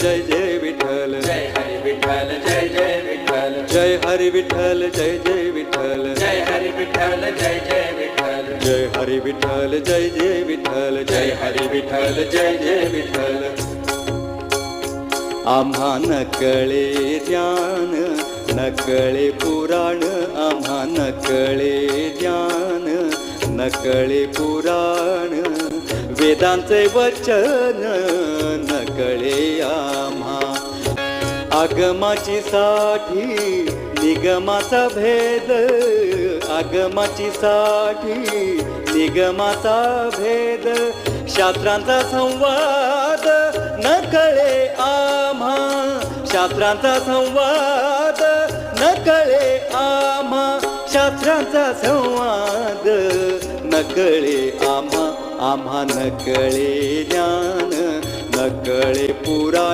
जय जय विठ्ठल. जय हरी विठ्ठल जय जय विठ्ठल. जय हरी विठ्ठल जय जय विठ्ठल. जय हरी विठ्ठल जय जय विठ्ठल. जय हरी विठ्ठल जय जय विठ्ठल. जय हरी विठ्ठल जय जय विठ्ठल. आम्हा नकळे ज्ञान नकळे पुराण. आम्हा नकळे ज्ञान नकळे पुराण. वेदांचे वचन कळे आम्हा. आगमाची साठी निगमाचा भेद. आगमाची साठी निगमाचा भेद. शास्त्रांचा संवाद न कळे आम्हा. शास्त्रांचा संवाद न कळे आम्हा. शास्त्रांचा संवाद न कळे आम्हा. आम्हा न कळे ज्ञान. न कळे